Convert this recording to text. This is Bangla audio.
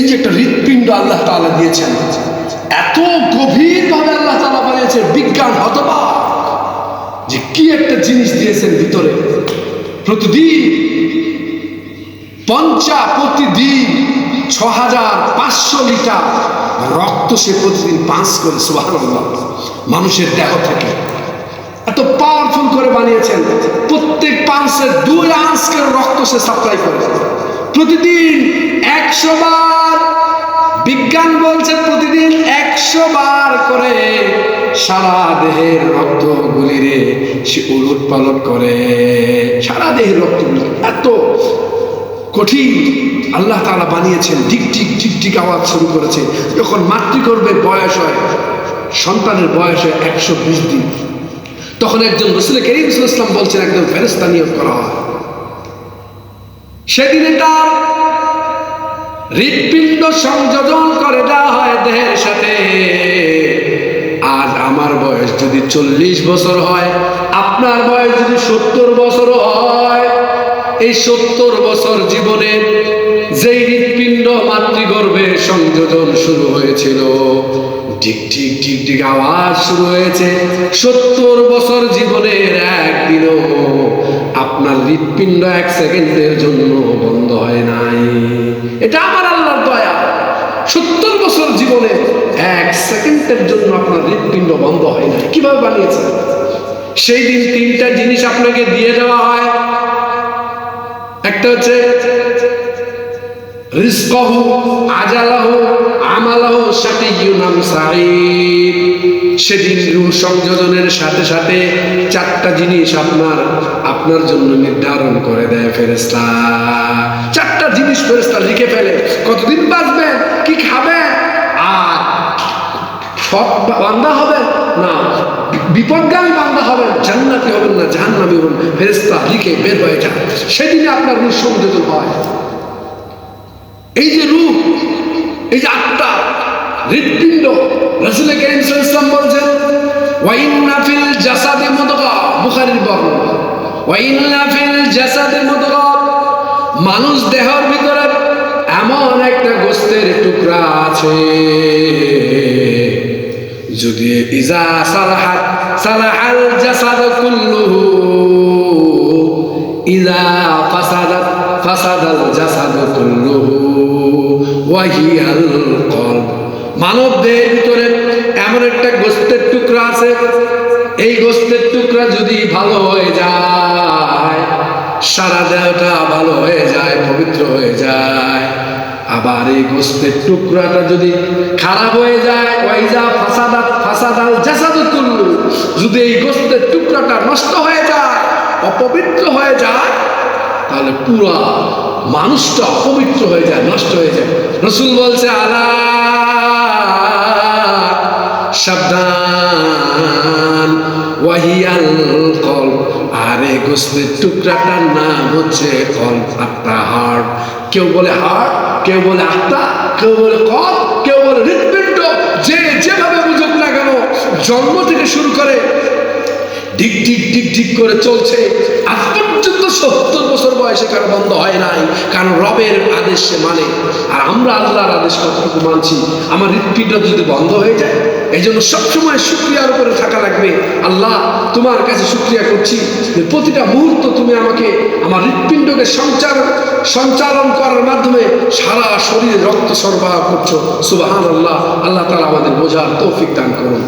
এই যে একটা হৃৎপিণ্ড আল্লাহ তাআলা দিয়েছেন। এত গভীরভাবে আল্লাহ তাআলা বানিয়েছেন বিজ্ঞান হতবা যে কি একটা জিনিস দিয়েছেন ভিতরে। প্রতিদিন পঞ্চা প্রতিদিন ছ হাজার পাঁচশো লিটার রক্ত সে প্রতিদিন পাঁচ করে সুবাহ মানুষের দেহ থেকে। এত পাওয়ারফুল করে বানিয়েছেন। প্রত্যেক পাঁচে দুই করে রক্ত সে সাপ্লাই করে। প্রতিদিন একশো বার, বিজ্ঞান বলছে প্রতিদিন একশো বার করে সারা দেহের রক্ত গুলিরে সে উলট পালট করে। সারা দেহের রক্তগুলি। এত কঠিন আল্লাহ তারা বানিয়েছেন ঠিক ঠিক ঠিক ঠিক আওয়াজ শুরু করেছে। যখন মাতৃ করবে বয়স হয়, সন্তানের বয়স হয় একশো বিশ দিন, তখন একজন রসুল করিম ইসলাম বলছেন একজন ফেরেস্তা নিয়োগ করা হয়। সেদিনে তার হৃৎপিণ্ড সংযোজন করে দেওয়া হয় দেহের সাথে। আজ আমার বয়স যদি চল্লিশ বছর হয়, আপনার বয়স যদি সত্তর বছর হয়, এই সত্তর বছর জীবনে যেই হৃৎপিণ্ড মাতৃগর্ভে সংযোজন শুরু হয়েছিল, ঠিক ঠিক ঠিক ঠিক আওয়াজ শুরু হয়েছে। সত্তর বছর জীবনের একদিনও আপনার হৃৎপিণ্ড এক সেকেন্ডের জন্য বন্ধ হয় নাই। এটা আমার আল্লাহর দয়া। সত্তর বছর জীবনে এক সেকেন্ডের জন্য আপনার হৃৎপিণ্ড বন্ধ হয় না কীভাবে বানিয়েছেন? সেই দিন তিনটা জিনিস আপনাকে দিয়ে দেওয়া হয়। একটা হচ্ছে রিস্কহু আজালাহু রূহ চারটা জিনিস আপনার আপনার জন্য নির্ধারণ করে দেয় ফেরেস্তা চারটা জিনিস ফেরেস্তা লিখে ফেলে। কতদিন বাঁচবেন কি খাবেন আর সব বান্দা হবেন না, বিপদগামী বান্দা হবেন না লিখে বের সেদিনে আপনার সংযোজন হয়। এই যে রূপ এই যে আত্মা হৃৎপিণ্ড রসুল করিম ইসলাম বলছেন ওয়াইন্না ফিল জাসাদে মুদগা বুখারীর বর্ণনা ওয়াইন্না ফিল জাসাদে মুদগা মানুষ দেহের ভিতরে এমন একটা গোস্তের টুকরা আছে। যদি ইজা সালাহাত, সালাহাল জাসাদ কুল্লুহু, ইজা ফাসাদাত, ফাসাদাল জাসাদ কুল্লুহু। মানব দেহের ভিতরে এমন একটা গোস্তের টুকরা আছে। এই গোস্তের টুকরা যদি ভালো হয়ে যায়, সারা দেহটা ভালো হয়ে যায়, পবিত্র হয়ে যায়, আবার এই গোস্তের টুকরাটা যদি খারাপ হয়ে যায়, ওয়াইজা ফাসাদাত ফাসাদাল জাসাদু কুল্লু, যদি এই গোস্তের টুকরাটা নষ্ট হয়ে যায়, অপবিত্র হয়ে যায়, তাহলে পুরা মানুষটা অপবিত্র হয়ে যায়, নষ্ট হয়ে যায়। রসুল বলছে, আলা কল আরে গোস্তের টুকরাটার নাম হচ্ছে কল আত্মা হার্ট কেউ বলে হার্ট কেউ বলে আত্মা, কেউ বলে কল কেউ বলে হৃৎপিণ্ড। যে যেভাবে বুঝুক না কেন, জন্ম থেকে শুরু করে ঠিক ঠিক ঠিক ঠিক করে চলছে। আজ পর্যন্ত সত্তর বছর বয়সে কারও বন্ধ হয় নাই, কারণ রবের আদেশ মানে। আর আমরা আল্লাহর আদেশ কতটুকু মানছি? আমার হৃৎপিণ্ড যদি বন্ধ হয়ে যায় এই জন্য সবসময় শুক্রিয়ার উপরে থাকা লাগবে। আল্লাহ, তোমার কাছে শুক্রিয়া করছি যে প্রতিটা মুহূর্ত তুমি আমাকে আমার হৃৎপিণ্ডকে সঞ্চার, সঞ্চালন করার মাধ্যমে সারা শরীরে রক্ত সরবরাহ করছ। সুবাহান আল্লাহ আল্লাহ তালা আমাদের বোঝার তৌফিক দান করুন।